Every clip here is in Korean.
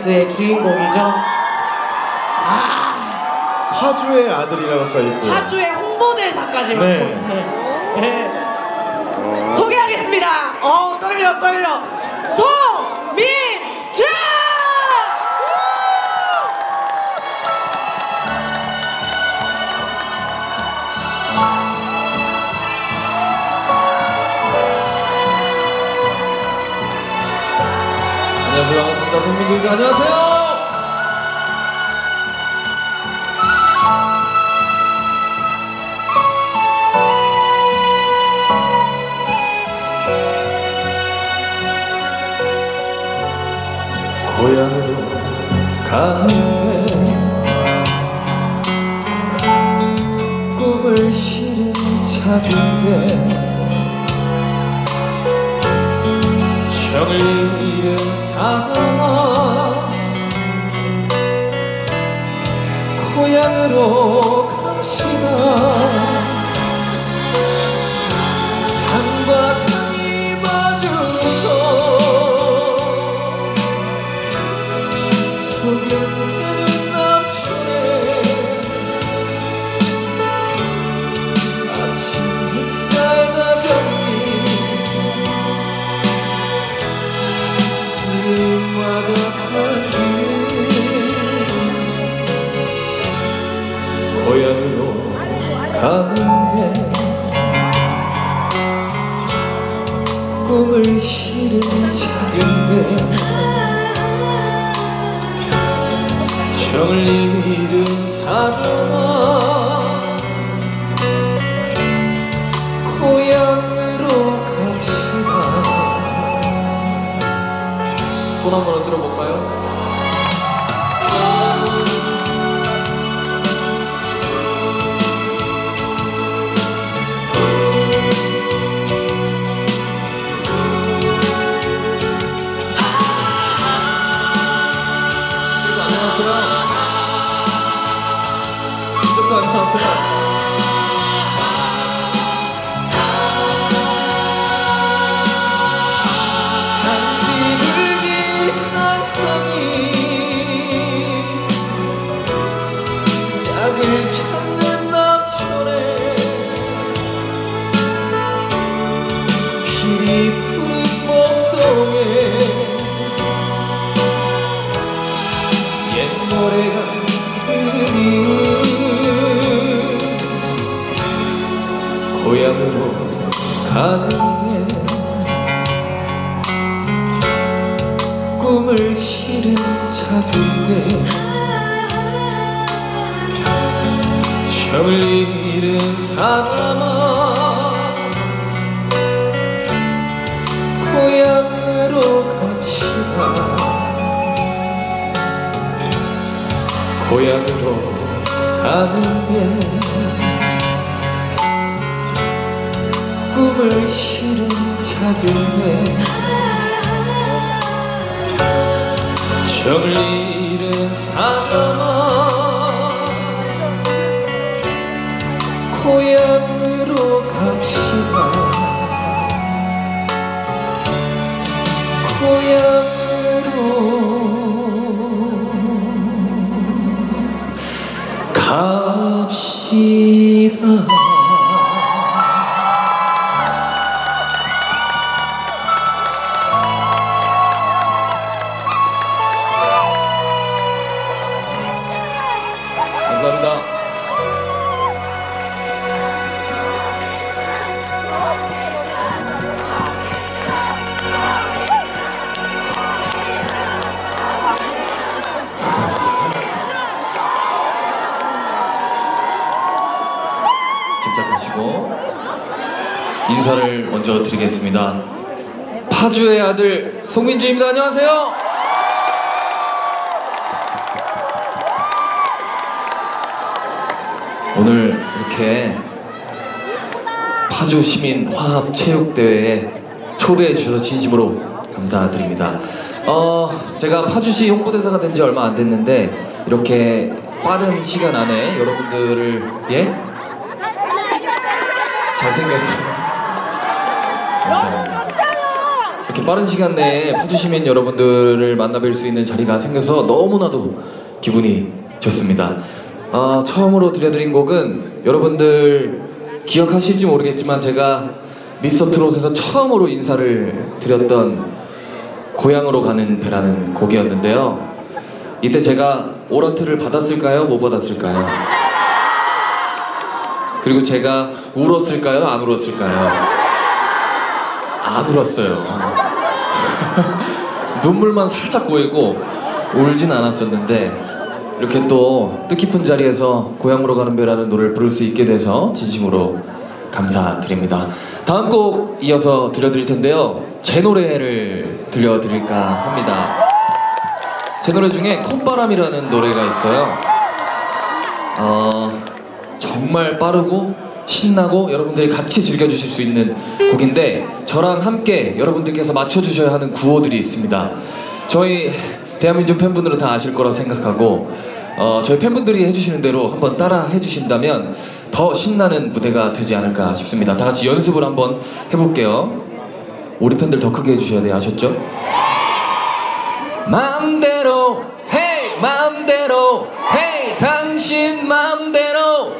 댄스의 주인공이죠. 아, 파주의 아들이라고 써있고 파주의 홍보대사까지 맡고 네. 있는. 네. 소개하겠습니다. 어, 떨려, 떨려. 송 반갑습니다 손민규입니다 안녕하세요. 고향으로 가는데 꿈을 실은 작은데 정을 고향으로 갑시다 잃 실은 작은데 정을 잃은 사람아. 고향으로 갑시다 고향으로 가는데 꿈을 실은 작은데 정을 잃은 사람아 고향으로 갑시다 고향으로 갑시다. 인사를 먼저 드리겠습니다. 파주의 아들 송민주입니다. 안녕하세요. 오늘 이렇게 파주 시민 화합 체육 대회에 초대해 주셔서 진심으로 감사드립니다. 어, 제가 파주시 홍보대사가 된 지 얼마 안 됐는데 이렇게 빠른 시간 안에 여러분들을 예 잘생겼어요. 이렇게 빠른 시간 내에 파주 시민 여러분들을 만나뵐 수 있는 자리가 생겨서 너무나도 기분이 좋습니다. 어, 처음으로 들려드린 곡은 여러분들 기억하실지 모르겠지만 제가 미스터 트롯에서 처음으로 인사를 드렸던 고향으로 가는 배라는 곡이었는데요. 이때 제가 오라트를 받았을까요? 못 받았을까요? 그리고 제가 울었을까요? 안 울었을까요? 안 울었어요. 눈물만 살짝 고이고 울진 않았었는데 이렇게 또 뜻깊은 자리에서 고향으로 가는 배라는 노래를 부를 수 있게 돼서 진심으로 감사드립니다. 다음 곡 이어서 들려드릴 텐데요. 제 노래를 들려드릴까 합니다. 제 노래 중에 콧바람이라는 노래가 있어요. 어, 정말 빠르고 신나고 여러분들이 같이 즐겨주실 수 있는 곡인데 저랑 함께 여러분들께서 맞춰주셔야 하는 구호들이 있습니다. 저희 대한민국 팬분들은 다 아실 거라 생각하고 어, 저희 팬분들이 해주시는 대로 한번 따라 해주신다면 더 신나는 무대가 되지 않을까 싶습니다. 다 같이 연습을 한번 해볼게요. 우리 팬들 더 크게 해주셔야 돼요. 아셨죠? 맘대로 헤이 맘대로 헤이 당신 헤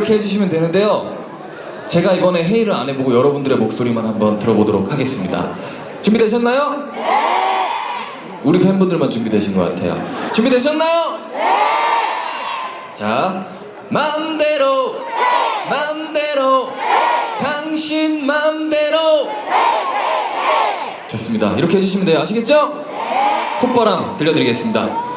이 이렇게 해주시면 되는데요 제가 이번에 헤이를 안 해보고 여러분들의 목소리만 한번 들어보도록 하겠습니다 준비되셨나요? 우리 팬분들만 준비되신 것 같아요 준비되셨나요? 자 맘대로 맘대로 당신 맘대로 좋습니다. 이렇게 해주시면 돼요. 아시겠죠? 콧바람 들려드리겠습니다.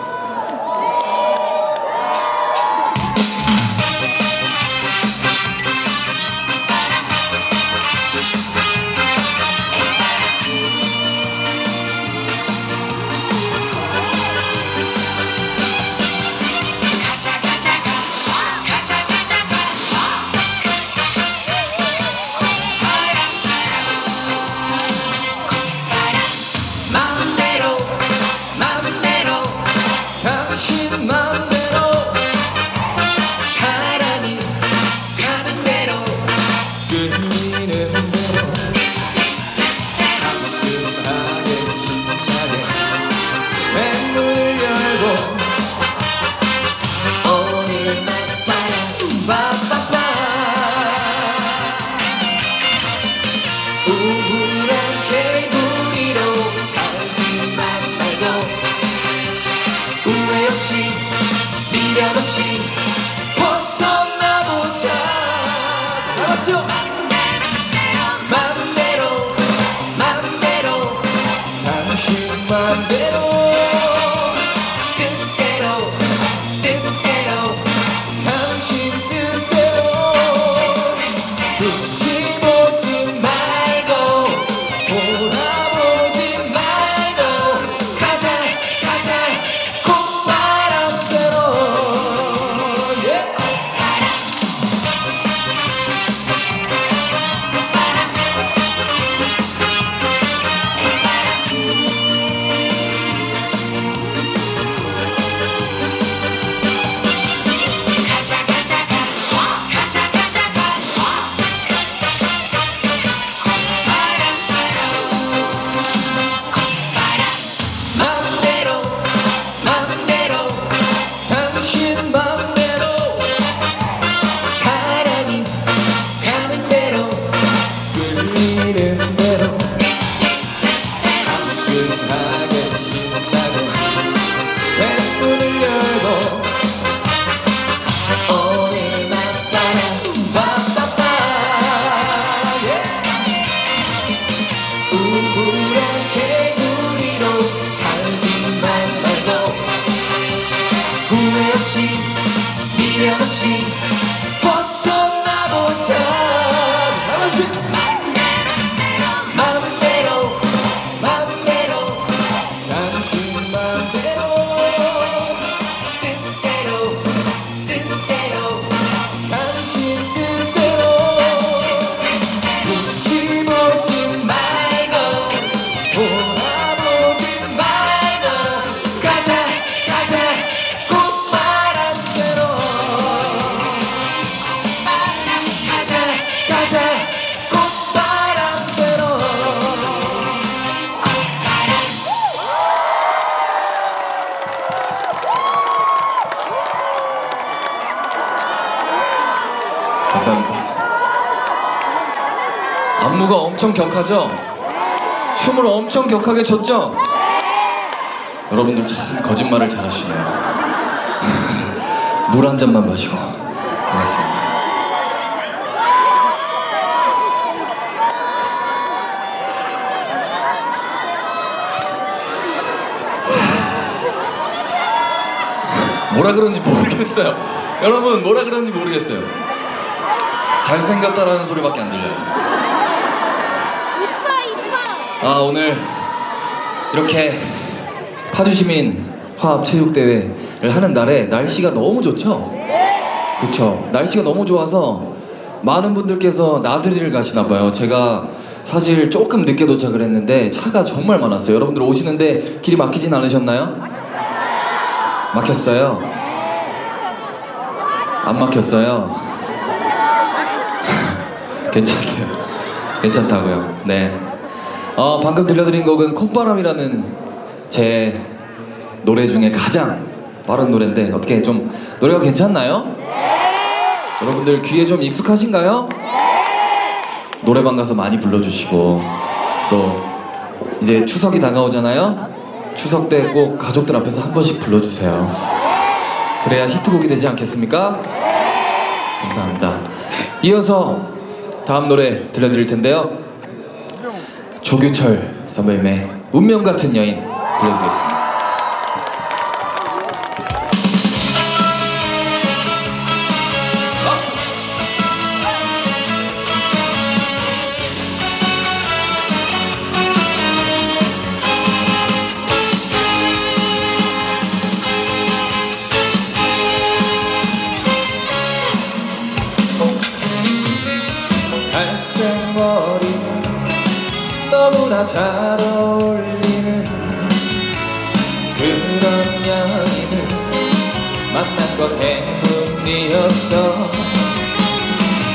후회 없이 미련 없이 벗어나보자. 다 같이요 맘대로 맘대로. 당신 뜻대로 I 격하죠? 춤을 엄청 격하게 췄죠? 여러분들 참 거짓말을 잘하시네요. 물 한 잔만 마시고 반갑습니다. 뭐라 그런지 모르겠어요. 여러분 뭐라 그런지 모르겠어요. 잘생겼다라는 소리밖에 안 들려요. 아 오늘 이렇게 파주시민 화합체육대회를 하는 날에 날씨가 너무 좋죠? 그쵸 날씨가 너무 좋아서 많은 분들께서 나들이를 가시나 봐요 제가 사실 조금 늦게 도착을 했는데 차가 정말 많았어요 여러분들 오시는데 길이 막히진 않으셨나요? 막혔어요? 안 막혔어요? 괜찮대요 괜찮다고요 네 어, 방금 들려드린 곡은 콧바람이라는 제 노래 중에 가장 빠른 노래인데 어떻게 좀 노래가 괜찮나요? 여러분들 귀에 좀 익숙하신가요? 노래방 가서 많이 불러주시고 또 이제 추석이 다가오잖아요. 추석 때 꼭 가족들 앞에서 한 번씩 불러주세요. 그래야 히트곡이 되지 않겠습니까? 감사합니다. 이어서 다음 노래 들려드릴 텐데요. 조규철 선배님의 운명 같은 여인 들려드리겠습니다. 너무나 잘 어울리는 그런 여인을 만난 것 때문이었어.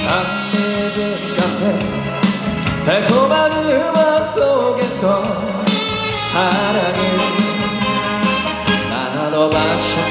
안내진 카페 달콤한 음악 속에서 사랑을 나눠 마셨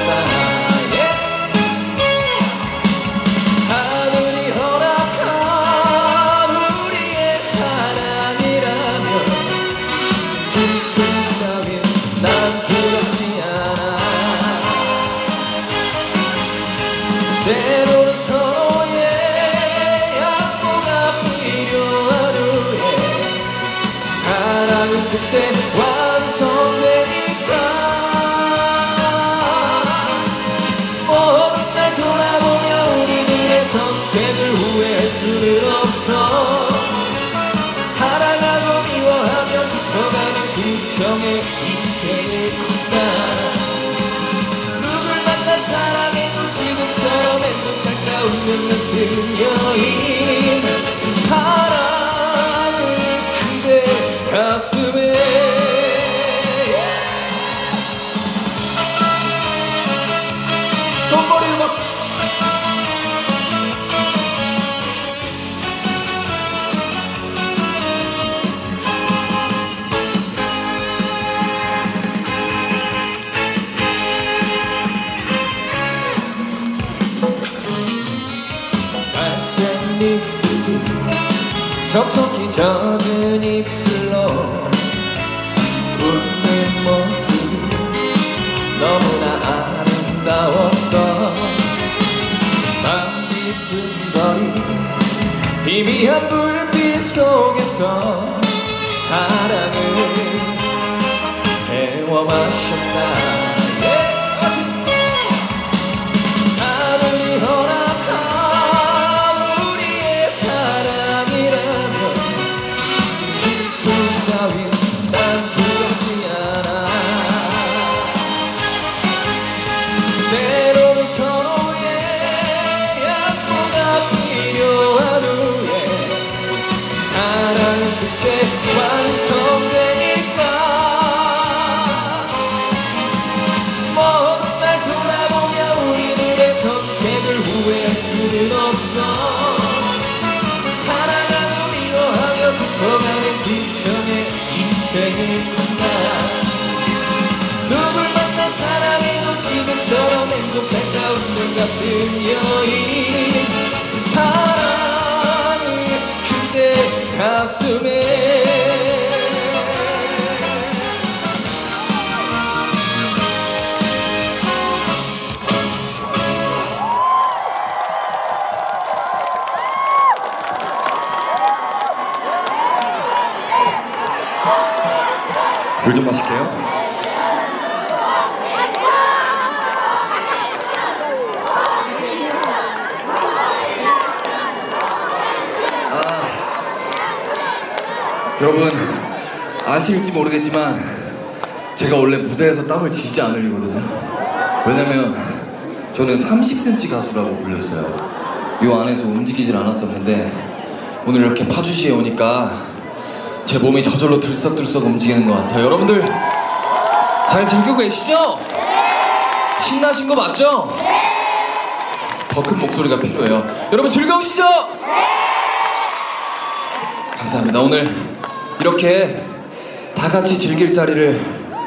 구청의 인생을 걷다 촉촉히 젖은 입술로 웃는 모습이 너무나 아름다웠어. 밤 깊은 거리 희미한 불빛 속에서 사랑을 태워 마셨다 같 여러분 아실지 모르겠지만 제가 원래 무대에서 땀을 진짜 안 흘리거든요. 왜냐면 저는 30cm 가수라고 불렸어요. 이 안에서 움직이질 않았었는데 오늘 이렇게 파주시에 오니까 제 몸이 저절로 들썩들썩 움직이는 것 같아요. 여러분들 잘 즐기고 계시죠? 신나신 거 맞죠? 더 큰 목소리가 필요해요. 여러분 즐거우시죠? 감사합니다. 오늘 이렇게 다 같이 즐길 자리를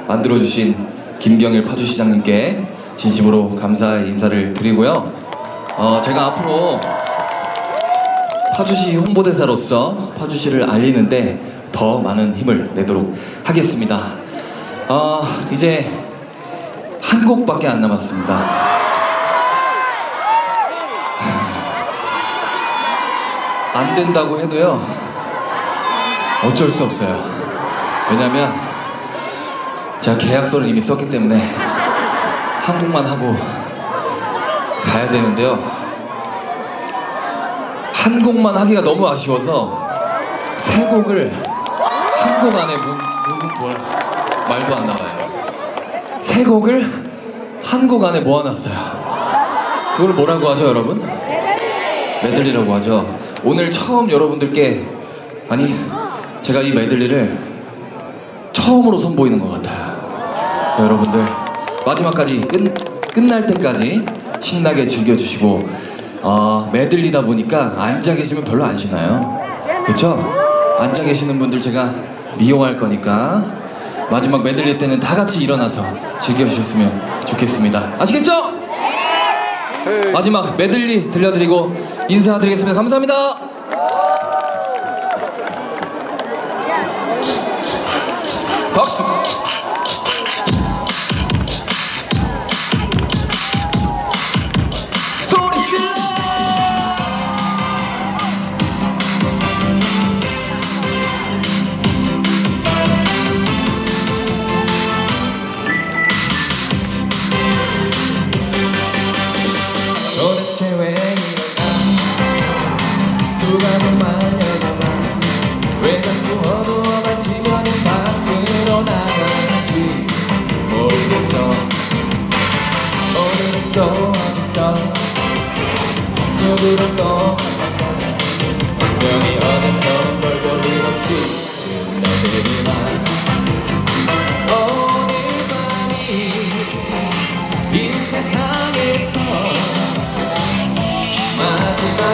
만들어 주신 김경일 파주 시장님께 진심으로 감사의 인사를 드리고요. 어, 제가 앞으로 파주시 홍보대사로서 파주시를 알리는데 더 많은 힘을 내도록 하겠습니다. 어, 이제 한 곡밖에 안 남았습니다. 안 된다고 해도요, 어쩔 수 없어요. 왜냐면 제가 계약서를 이미 썼기 때문에 한 곡만 하고 가야 되는데요. 한 곡만 하기가 너무 아쉬워서 세 곡을 한 곡 안에 묵, 묵은 뭘 말도 안 나와요. 세 곡을 한 곡 안에 모아놨어요. 그걸 뭐라고 하죠, 여러분? 메들리라고 하죠. 오늘 처음 여러분들께 아니 제가 이 메들리를 처음으로 선보이는 것 같아요. 그러니까 여러분들 마지막까지 끝 끝날 때까지 신나게 즐겨주시고 어, 메들리다 보니까 앉아 계시면 별로 안 쉬나요? 그렇죠? 앉아 계시는 분들 제가 미용할 거니까 마지막 메들리 때는 다 같이 일어나서 즐겨주셨으면 좋겠습니다. 아시겠죠? 마지막 메들리 들려드리고 인사드리겠습니다. 감사합니다.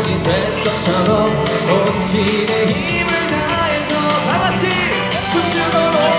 마지막이 될 것처럼 온 신의 힘을 다해서 다 같이 숨주고